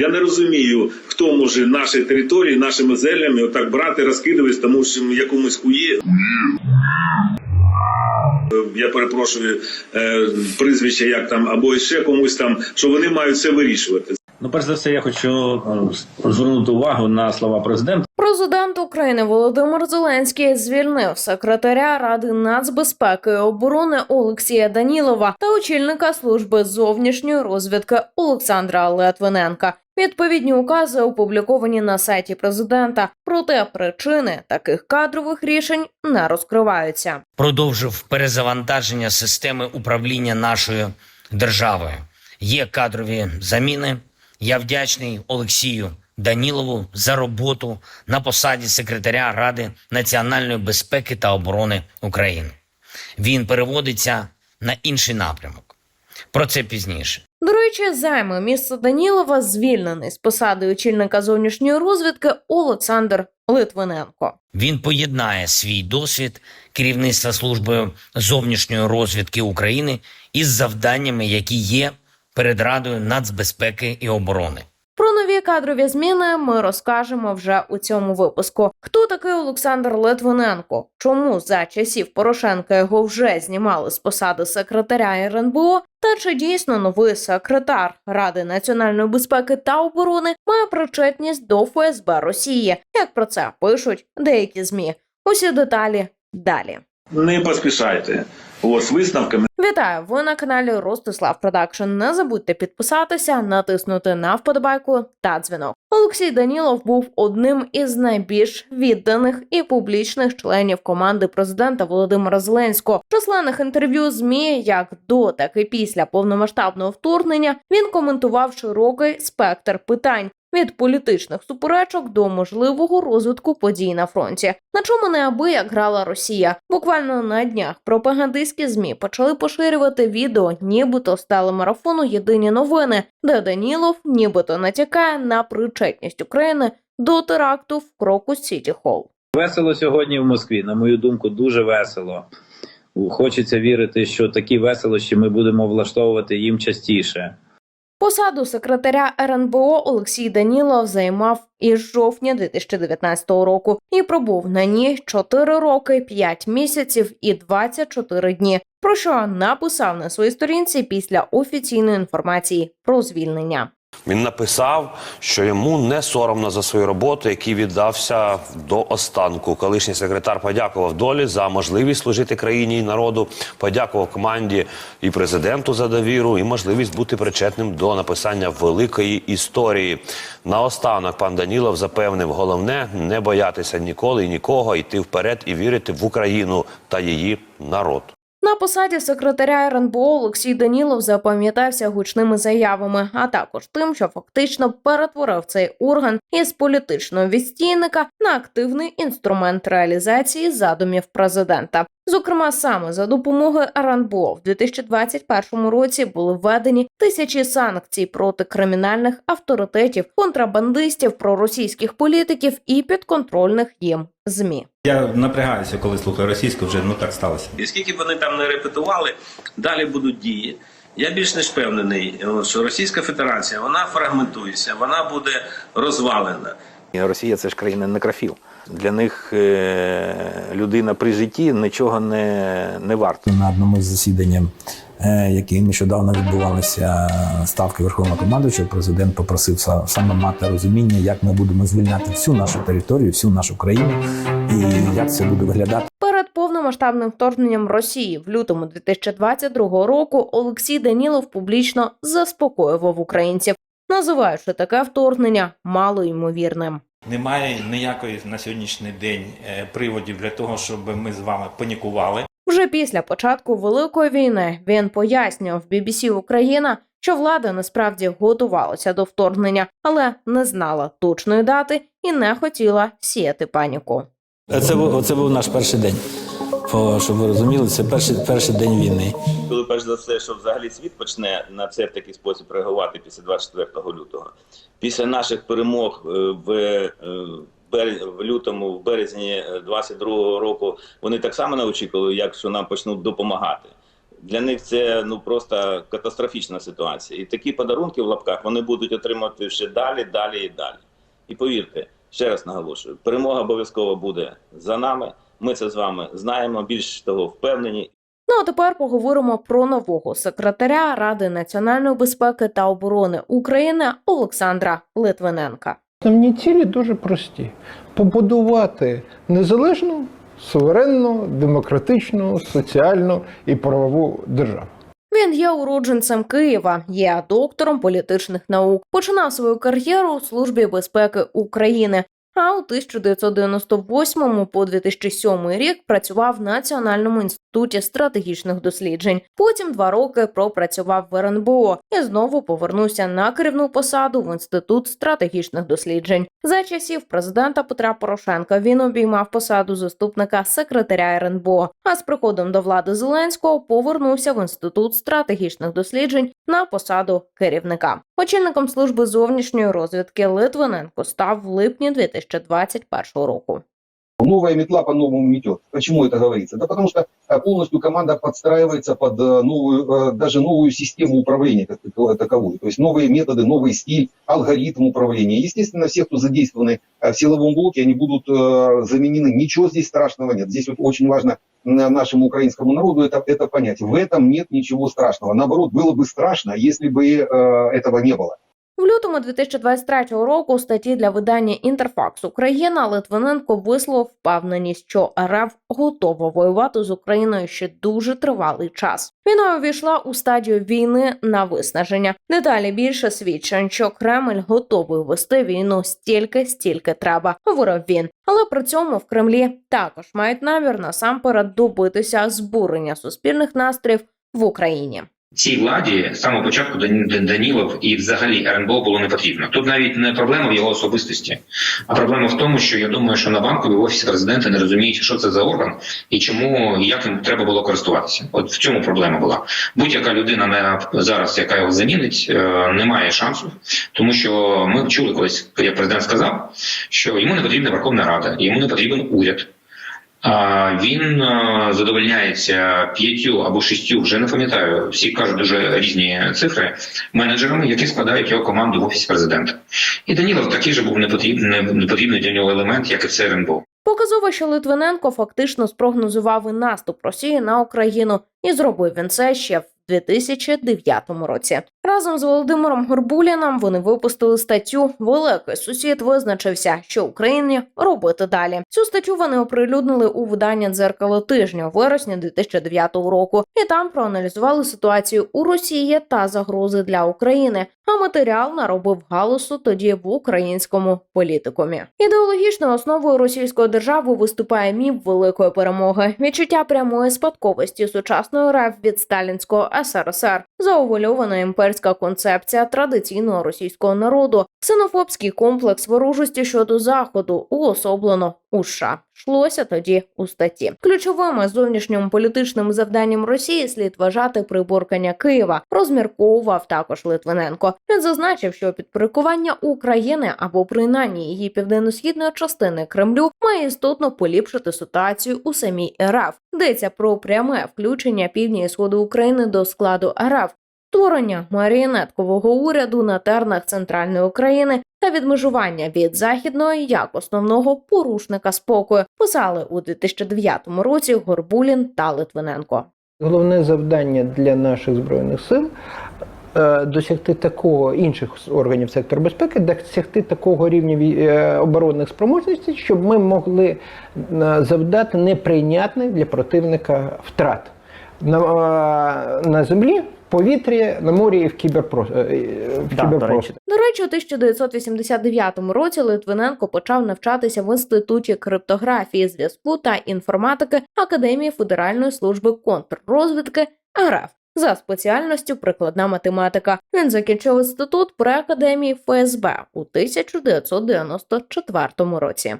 Я не розумію, хто може наші території, нашими землями отак брати, розкидуватись, тому що якомусь хує. Я перепрошую е, прізвище, як там, або ще комусь там, що вони мають все вирішувати. Ну, перш за все, я хочу е, звернути увагу на слова президента. Президент України Володимир Зеленський звільнив секретаря Ради нацбезпеки і оборони Олексія Данілова та очільника служби зовнішньої розвідки Олександра Летвиненка. Відповідні укази опубліковані на сайті президента, проте причини таких кадрових рішень не розкриваються. продовжив перезавантаження системи управління нашою державою. Є кадрові заміни. Я вдячний Олексію Данілову за роботу на посаді секретаря Ради національної безпеки та оборони України. Він переводиться на інший напрямок. Про це пізніше. До речі, займе місце Данілова звільнений з посади очільника зовнішньої розвідки Олександр Литвиненко. Він поєднає свій досвід керівництва службою зовнішньої розвідки України із завданнями, які є перед Радою нацбезпеки і оборони. Про нові кадрові зміни ми розкажемо вже у цьому випуску. Хто такий Олександр Литвиненко? Чому за часів Порошенка його вже знімали з посади секретаря РНБО? Та чи дійсно новий секретар Ради національної безпеки та оборони має причетність до ФСБ Росії? Як про це пишуть деякі змі? Усі деталі далі. Не поспішайте. З висновками. Вітаю! Ви на каналі Ростислав Продакшн. Не забудьте підписатися, натиснути на вподобайку та дзвінок. Олексій Данілов був одним із найбільш відданих і публічних членів команди президента Володимира Зеленського. Численних інтерв'ю змі як до, так і після повномасштабного вторгнення він коментував широкий спектр питань. Від політичних суперечок до можливого розвитку подій на фронті, на чому неабияк грала Росія. Буквально на днях пропагандистські змі почали поширювати відео, нібито з телемарафону Єдині новини, де Данілов нібито натякає на причетність України до теракту в Крокус Сіті Холл. Весело сьогодні в Москві, на мою думку, дуже весело. Хочеться вірити, що такі веселощі ми будемо влаштовувати їм частіше. Посаду секретаря РНБО Олексій Данілов займав із жовтня 2019 року і пробув на ній 4 роки, 5 місяців і 24 дні. Про що написав на своїй сторінці після офіційної інформації про звільнення. Він написав, що йому не соромно за свою роботу, який віддався до останку. Колишній секретар подякував долі за можливість служити країні і народу, подякував команді і президенту за довіру і можливість бути причетним до написання великої історії. Наостанок пан Данілов запевнив, головне не боятися ніколи і нікого, йти вперед і вірити в Україну та її народ. На посаді секретаря РНБО Олексій Данілов запам'ятався гучними заявами, а також тим, що фактично перетворив цей орган із політичного відстійника на активний інструмент реалізації задумів президента. Зокрема, саме за допомогою РНБО в 2021 році були введені тисячі санкцій проти кримінальних авторитетів, контрабандистів, проросійських політиків і підконтрольних їм змі. Я напрягаюся, коли слухаю російську, вже ну так сталося. І скільки б вони там не репетували, далі будуть дії. Я більш ніж впевнений, що Російська Федерація вона фрагментується, вона буде розвалена. Росія це ж країна некрофіл. Для них е, людина при житті нічого не, не варта. на одному з засідань, е, які нещодавно відбувалися ставки Верховного командуючого, президент попросив саме мати розуміння, як ми будемо звільняти всю нашу територію, всю нашу країну, і як це буде виглядати. Перед повномасштабним вторгненням Росії в лютому 2022 року Олексій Данілов публічно заспокоював українців, називаючи таке вторгнення малоймовірним. Немає ніякої на сьогоднішній день е, приводів для того, щоб ми з вами панікували. Вже після початку великої війни він пояснював BBC Україна, що влада насправді готувалася до вторгнення, але не знала точної дати і не хотіла сіяти паніку. Це був, це був наш перший день. О, щоб ви розуміли, це перший, перший день війни. Коли перш за все, що взагалі світ почне на це в такий спосіб реагувати після 24 лютого, після наших перемог е, в, е, в лютому, в березні 22 року, вони так само не очікували, як що нам почнуть допомагати. Для них це ну просто катастрофічна ситуація. І такі подарунки в лапках вони будуть отримувати ще далі, далі і далі. І повірте, ще раз наголошую, перемога обов'язково буде за нами. Ми це з вами знаємо. Більш того, впевнені Ну а тепер поговоримо про нового секретаря Ради національної безпеки та оборони України Олександра Литвиненка. Основні цілі дуже прості: побудувати незалежну, суверенну, демократичну, соціальну і правову державу. Він є уродженцем Києва, є доктором політичних наук. Починав свою кар'єру у службі безпеки України. А у 1998 по 2007 рік працював в Національному інституті стратегічних досліджень. Потім два роки пропрацював в РНБО і знову повернувся на керівну посаду в інститут стратегічних досліджень. За часів президента Петра Порошенка він обіймав посаду заступника секретаря РНБО. А з приходом до влади Зеленського повернувся в інститут стратегічних досліджень на посаду керівника. Очільником служби зовнішньої розвідки Литвиненко став в липні 2021 року. Новая метла по-новому метет. Почему это говорится? Да потому что э, полностью команда подстраивается под э, новую, э, даже новую систему управления как тако- таковую. То есть новые методы, новый стиль, алгоритм управления. Естественно, все, кто задействованы в силовом блоке, они будут заменены. Ничего здесь страшного нет. Здесь вот очень важно нашему украинскому народу это, это понять. В этом нет ничего страшного. Наоборот, было бы страшно, если бы этого не было. В лютому 2023 року у статті для видання Інтерфакс Україна Литвиненко висловив впевненість, що РФ готова воювати з Україною ще дуже тривалий час. Війна увійшла у стадію війни на виснаження. Деталі більше свідчень, що Кремль готовий вести війну стільки, стільки треба, говорив він. Але при цьому в Кремлі також мають намір насамперед добитися збурення суспільних настроїв в Україні. Цій владі з самого початку Дан- Дан- Данілов і взагалі РНБО було не потрібно. Тут навіть не проблема в його особистості, а проблема в тому, що я думаю, що на банку в офісі президента не розуміють, що це за орган і чому як їм треба було користуватися. От в цьому проблема була. Будь-яка людина не зараз, яка його замінить, е, не має шансу, тому що ми чули колись, як президент сказав, що йому не потрібна Верховна Рада, йому не потрібен уряд. Він е, задовольняється п'ятью або шістю, вже не пам'ятаю. Всі кажуть дуже різні цифри менеджерами, які складають його команду в офісі президента. І Данілов такий же був непотрібний, непотрібний для нього елемент, як і все РНБО. Показово, що Литвиненко фактично спрогнозував і наступ Росії на Україну, і зробив він це ще в 2009 році. Разом з Володимиром Горбуліном вони випустили статтю Великий сусід визначився, що Україні робити далі. Цю статтю вони оприлюднили у виданні дзеркало тижня у вересні 2009 року, і там проаналізували ситуацію у Росії та загрози для України. А матеріал наробив галусу тоді в українському політикумі. Ідеологічною основою російської держави виступає міф великої перемоги, відчуття прямої спадковості сучасної РФ від сталінського СРСР, заувальована імперська концепція традиційного російського народу, ксенофобський комплекс ворожості щодо заходу, уособлено у США. Шлося тоді у статті. Ключовими зовнішнім політичним завданням Росії слід вважати приборкання Києва. Розмірковував також Литвиненко. Він зазначив, що підпорядкування України або принаймні її південно-східної частини Кремлю має істотно поліпшити ситуацію у самій РФ. Йдеться про пряме включення півдня і сходу України до складу РФ. Створення маріонеткового уряду на тернах центральної України та відмежування від західного як основного порушника спокою писали у 2009 році Горбулін та Литвиненко. Головне завдання для наших збройних сил е, досягти такого інших органів сектору безпеки, досягти такого рівня е, оборонних спроможностей, щоб ми могли е, завдати неприйнятних для противника втрат на, на землі, повітрі, на морі і в кіберпро... е, в Да, до кіберпросторі. речі, До речі, у 1989 році Литвиненко почав навчатися в інституті криптографії, зв'язку та інформатики Академії Федеральної служби контррозвідки РФ. За спеціальністю прикладна математика. Він закінчив інститут при академії ФСБ у 1994 році.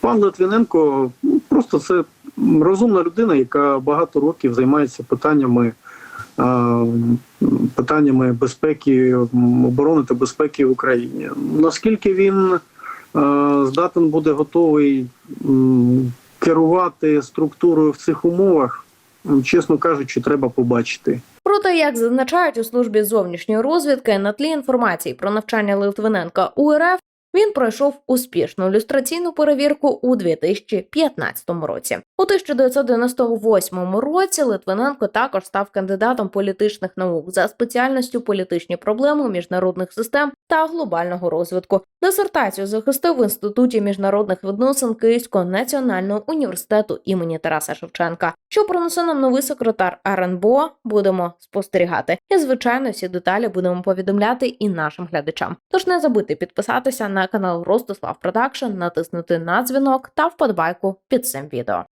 Пан Литвиненко ну, просто це розумна людина, яка багато років займається питаннями, е, питаннями безпеки, оборони та безпеки в Україні. Наскільки він здатен буде готовий керувати структурою в цих умовах, чесно кажучи, треба побачити. Проте, як зазначають у службі зовнішньої розвідки, на тлі інформації про навчання Литвиненка у РФ, він пройшов успішну люстраційну перевірку у 2015 році. У 1998 році Литвиненко також став кандидатом політичних наук за спеціальністю політичні проблеми міжнародних систем та глобального розвитку. Дисертацію захистив в інституті міжнародних відносин Київського національного університету імені Тараса Шевченка. Що принесе нам новий секретар РНБО, будемо спостерігати. І звичайно, всі деталі будемо повідомляти і нашим глядачам. Тож не забудьте підписатися на канал Ростислав Продакшн, натиснути на дзвінок та вподобайку під цим відео.